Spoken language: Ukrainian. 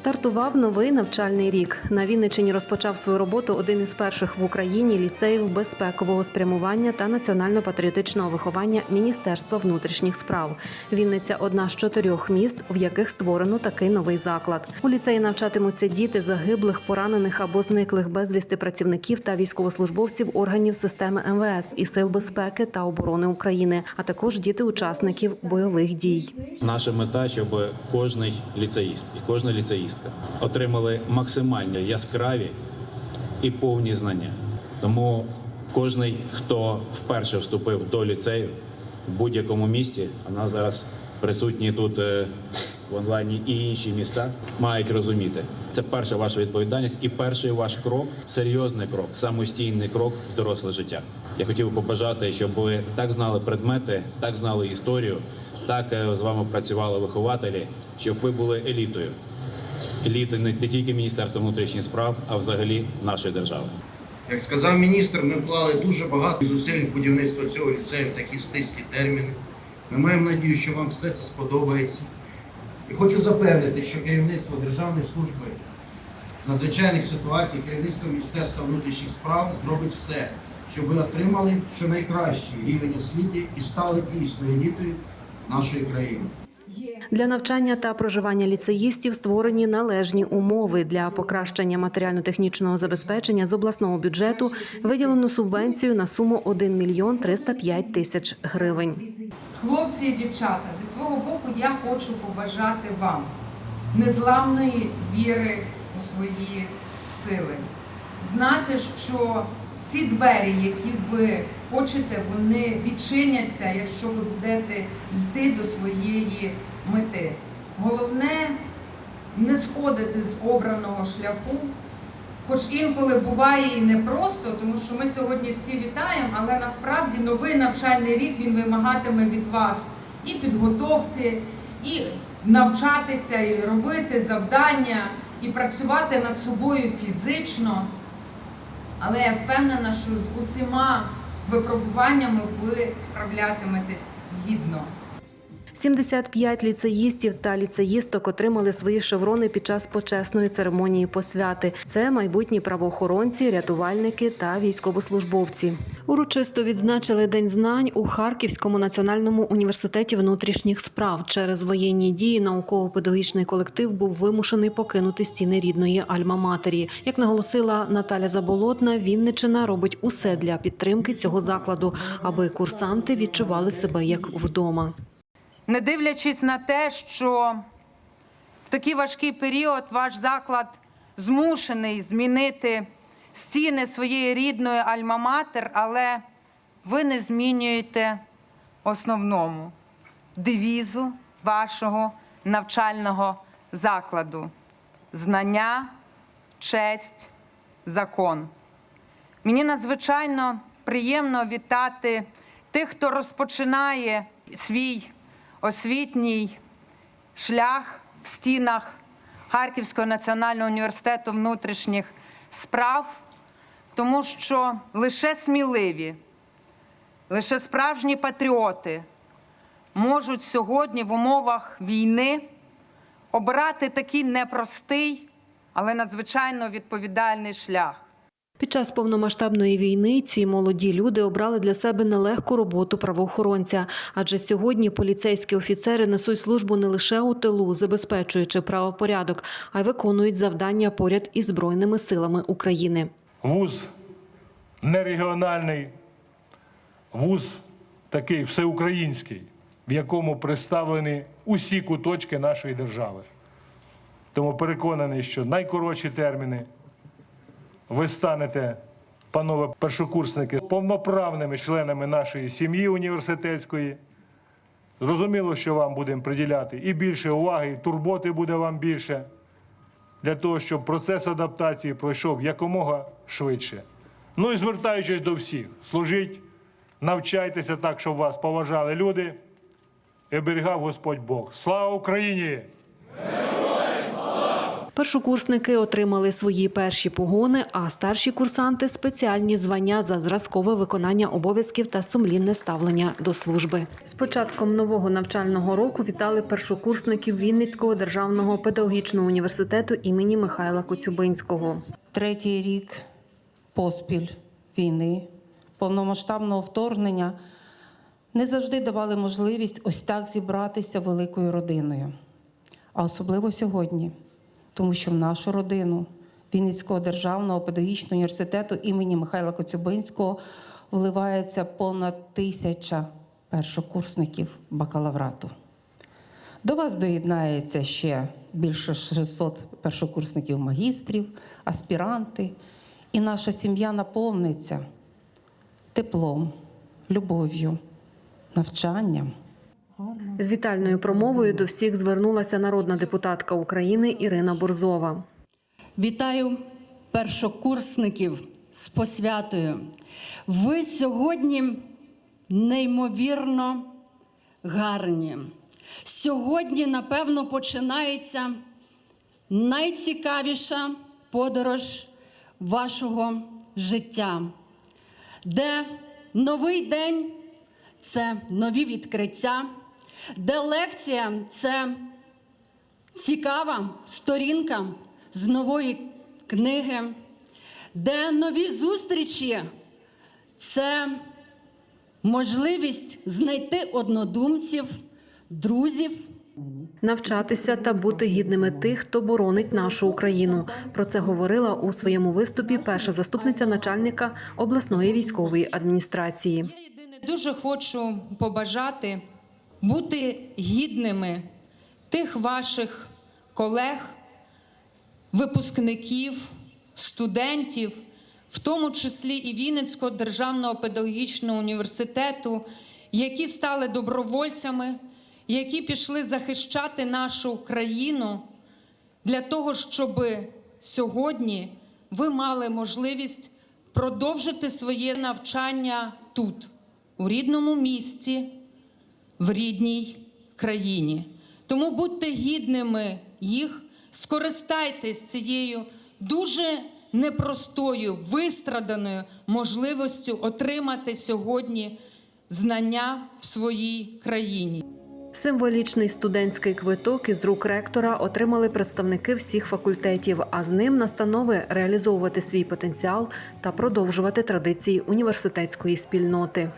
Стартував новий навчальний рік. На Вінниччині розпочав свою роботу один із перших в Україні ліцеїв безпекового спрямування та національно-патріотичного виховання Міністерства внутрішніх справ. Вінниця одна з чотирьох міст, в яких створено такий новий заклад. У ліцеї навчатимуться діти загиблих, поранених або зниклих безвісти працівників та військовослужбовців органів системи МВС і сил безпеки та оборони України, а також діти учасників бойових дій. Наша мета, щоб кожний ліцеїст і кожна ліцеїстка отримали максимально яскраві і повні знання. Тому кожний, хто вперше вступив до ліцею в будь-якому місті, а нас зараз присутні тут е, в онлайні і інші міста, мають розуміти. Це перша ваша відповідальність і перший ваш крок, серйозний крок, самостійний крок в доросле життя. Я хотів би побажати, щоб ви так знали предмети, так знали історію, так е, з вами працювали вихователі, щоб ви були елітою. Еліти не тільки Міністерства внутрішніх справ, а взагалі нашої держави. Як сказав міністр, ми вклали дуже багато зусиль в будівництво цього ліцею в такі стислі терміни. Ми маємо надію, що вам все це сподобається. І хочу запевнити, що керівництво Державної служби надзвичайних ситуацій, керівництво Міністерства внутрішніх справ зробить все, щоб ви отримали щонайкращий рівень освіти і стали дійсною елітою нашої країни. Для навчання та проживання ліцеїстів створені належні умови для покращення матеріально-технічного забезпечення з обласного бюджету виділено субвенцію на суму 1 мільйон 305 тисяч гривень. Хлопці і дівчата, зі свого боку я хочу побажати вам незламної віри у свої сили. Знати, що всі двері, які ви хочете, вони відчиняться, якщо ви будете йти до своєї мети. Головне не сходити з обраного шляху, Хоч інколи буває і непросто, тому що ми сьогодні всі вітаємо, але насправді новий навчальний рік він вимагатиме від вас і підготовки, і навчатися, і робити завдання, і працювати над собою фізично. Але я впевнена, що з усіма випробуваннями ви справлятиметесь гідно. 75 ліцеїстів та ліцеїсток отримали свої шеврони під час почесної церемонії посвяти. Це майбутні правоохоронці, рятувальники та військовослужбовці. Урочисто відзначили День знань у Харківському національному університеті внутрішніх справ. Через воєнні дії науково-педагогічний колектив був вимушений покинути стіни рідної Альма-Матері. Як наголосила Наталя Заболотна, Вінничина робить усе для підтримки цього закладу, аби курсанти відчували себе як вдома. Не дивлячись на те, що в такий важкий період ваш заклад змушений змінити стіни своєї рідної альма-матер, але ви не змінюєте основному девізу вашого навчального закладу знання, честь, закон. Мені надзвичайно приємно вітати тих, хто розпочинає свій освітній шлях в стінах Харківського національного університету внутрішніх справ, тому що лише сміливі, лише справжні патріоти можуть сьогодні в умовах війни обрати такий непростий, але надзвичайно відповідальний шлях. Під час повномасштабної війни ці молоді люди обрали для себе нелегку роботу правоохоронця, адже сьогодні поліцейські офіцери несуть службу не лише у тилу, забезпечуючи правопорядок, а й виконують завдання поряд із збройними силами України. Вуз не регіональний, вуз такий всеукраїнський, в якому представлені усі куточки нашої держави. Тому переконаний, що найкоротші терміни ви станете, панове першокурсники, повноправними членами нашої сім'ї університетської. Зрозуміло, що вам будемо приділяти і більше уваги, і турботи буде вам більше для того, щоб процес адаптації пройшов якомога швидше. Ну і звертаючись до всіх, служіть, навчайтеся так, щоб вас поважали люди і оберігав Господь Бог. Слава Україні! Першокурсники отримали свої перші погони, а старші курсанти спеціальні звання за зразкове виконання обов'язків та сумлінне ставлення до служби. З початком нового навчального року вітали першокурсників Вінницького державного педагогічного університету імені Михайла Коцюбинського. третій рік поспіль війни, повномасштабного вторгнення не завжди давали можливість ось так зібратися великою родиною. А особливо сьогодні, тому що в нашу родину Вінницького державного педагогічного університету імені Михайла Коцюбинського вливається понад тисяча першокурсників бакалаврату. До вас доєднається ще більше 600 першокурсників магістрів, аспіранти, і наша сім'я наповниться теплом, любов'ю, навчанням. З вітальною промовою до всіх звернулася народна депутатка України Ірина Борзова. Вітаю першокурсників з посвятою. Ви сьогодні неймовірно гарні. Сьогодні, напевно, починається найцікавіша подорож вашого життя, де новий день це нові відкриття, де лекція це цікава сторінка з нової книги, де нові зустрічі це можливість знайти однодумців, друзів. Навчатися та бути гідними тих, хто боронить нашу Україну. Про це говорила у своєму виступі перша заступниця начальника обласної військової адміністрації. Я єдине дуже хочу побажати бути гідними тих ваших колег, випускників, студентів, в тому числі і Вінницького державного педагогічного університету, які стали добровольцями, які пішли захищати нашу країну для того, щоб сьогодні ви мали можливість продовжити своє навчання тут, у рідному місті, в рідній країні. Тому будьте гідними їх, скористайтесь цією дуже непростою, вистраданою можливістю отримати сьогодні знання в своїй країні. Символічний студентський квиток із рук ректора отримали представники всіх факультетів, а з ним настанови реалізовувати свій потенціал та продовжувати традиції університетської спільноти.